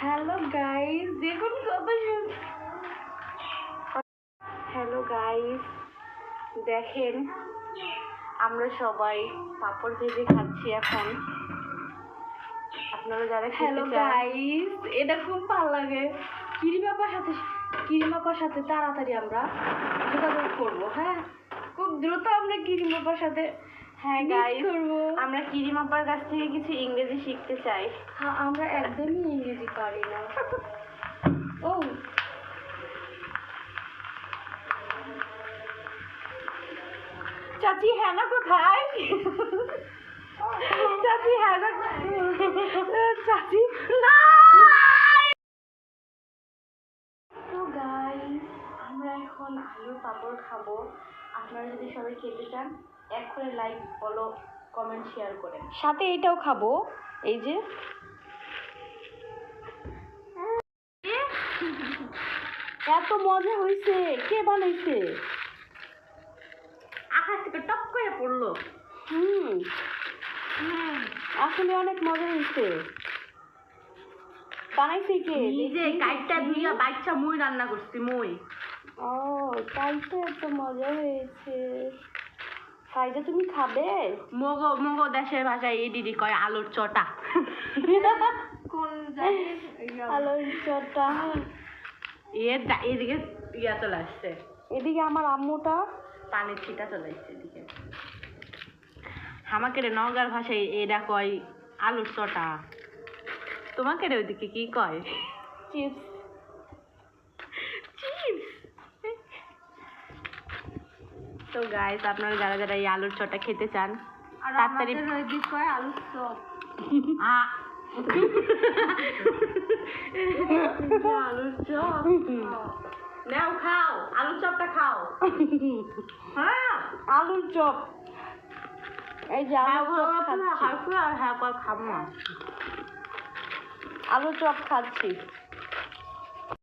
Hello guys দেখুন কত সুন্দর। হ্যালো গাইস দেখেন আমরা সবাই পাপড় ভেজে খাচ্ছি এখন। আপনারা যারা হ্যালো গাইস এটা খুব ভালো লাগে। কিরিমাপার সাথে কিরিমাপার সাথে তাড়াতাড়ি আমরা যোগাযোগ করব হ্যাঁ? খুব দ্রুত আমরা কিরিমাপার সাথে হ্যাঁ গাইস। আমরা কিরিমাপার কাছ থেকে কিছু ইংরেজি শিখতে চাই। হ্যাঁ আমরা একদমই ইংরেজি পারি না। ও। চাচি হ্যানা কোথায়? চাচি হ্যানা চাচি না তো গাইস আমরা এখন আলুর পাপড় খাব। আপনারা যদি সবাই খেতে চান এক করে লাইক ফলো কমেন্ট শেয়ার করেন। সাথে এটাও খাব এই যে। এত মজা হয়েছে কে বানাইছে? আকাশ থেকে টপ করে পড়ল। হুম। আসলে অনেক মজা হয়েছে বানাইছে কে? নিজে। কাইটটা ধুইয়া বাচ্চা মুই রান্না করছি মুই। ও তাই তো এত মজা হয়েছে। সাইডে তুমি খাবে? মগো মগো দেশের ভাষায় এই দিদি কয় আলুর চটা। কোন আলোর চটা। এর এদিকে ইয়া চলে আসছে। এদিকে আমার আম্মুটা। পানির ছিটা চলে আসছে এদিকে। আমাকে রে নগার ভাষায় এটা কয় আলুর চটা। তোমাকে রে ওইদিকে কি কয়? চিপস। তো গাইস আপনারা যারা যারা এই আলুর চটা খেতে চান তাড়াতাড়ি চপ। আলুর চপ। নাও খাও। আলুর চপটা খাও। হ্যাঁ। আলুর চপ। এই যে হ্যাঁ আলুর চপ খাচ্ছি। হ্যাঁ আলুর চপ খাচ্ছি।